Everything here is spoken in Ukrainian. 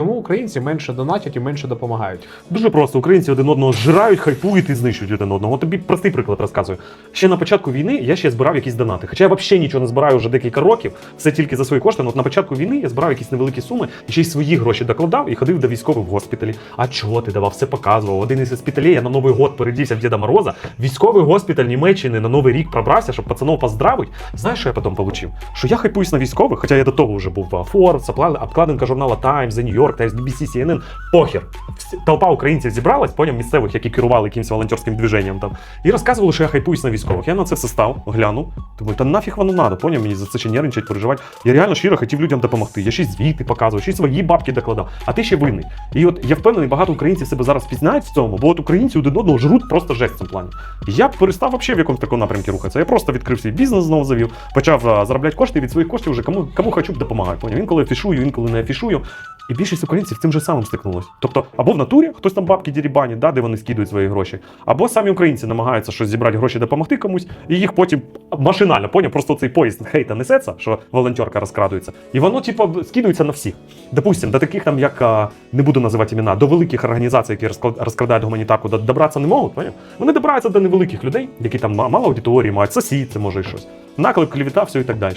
Чому українці менше донатять і менше допомагають? Дуже просто українці один одного зжирають, хайпують і знищують один одного. Тобі простий приклад розказую. Ще на початку війни я ще збирав якісь донати. Хоча я взагалі нічого не збираю вже декілька років, все тільки за свої кошти. Ну, от на початку війни я збирав якісь невеликі суми і ще й свої гроші докладав і ходив до військових в госпіталі. А чого ти давав? Все показував. Один із госпіталей я на Новий год передівся в Діда Мороза. Військовий госпіталь Німеччини на Новий рік пробрався, щоб пацанов поздравить. Знаєш, що я потім получив? Що я хайпуюсь на військових, хоча я до того вже був в Forbes, обкладинка журнала Times, The New York Times, BBC, CNN. Похер. Толпа українців зібралась, потім місцевих, які керували якимось волонтерським движенням там, і розказували, що я хайпуюсь на військових. Я на це все став, глянув. Думаю, та нафіг воно надо, поняв мені за це ще нервничать, переживати. Я реально щиро хотів людям допомогти. Я ще й звіти показував, ще свої бабки докладав, а ти ще винний. І от я впевнений, багато українців себе зараз пізнають в цьому, бо от українці один одного жруть просто жесть в цьому плані. Я перестав взагалі в якомусь такому напрямку рухатися. Я просто відкрив свій бізнес знову завів, почав заробляти кошти від своїх коштів вже кому, кому хочу допомагати. Поняв? Інколи афішую, інколи не афішую. І більшість українців цим же самим стикнулось. Тобто, або в натурі хтось там бабки дірібані, да, де вони скидують свої гроші, або самі українці намагаються щось зібрати гроші, допомогти комусь, і їх потім машинально, поняв, просто цей поїзд хейта несеться, що волонтерка розкрадується, і воно, типу, скидується на всіх. Допустим, до таких там, як не буду називати імена, до великих організацій, які розкрадають гуманітарку, добратися не можуть, поняв? Вони добираються до невеликих людей, які там мало аудиторії мають, сусід, це може і щось. Наклеп, клівіта, все і так далі.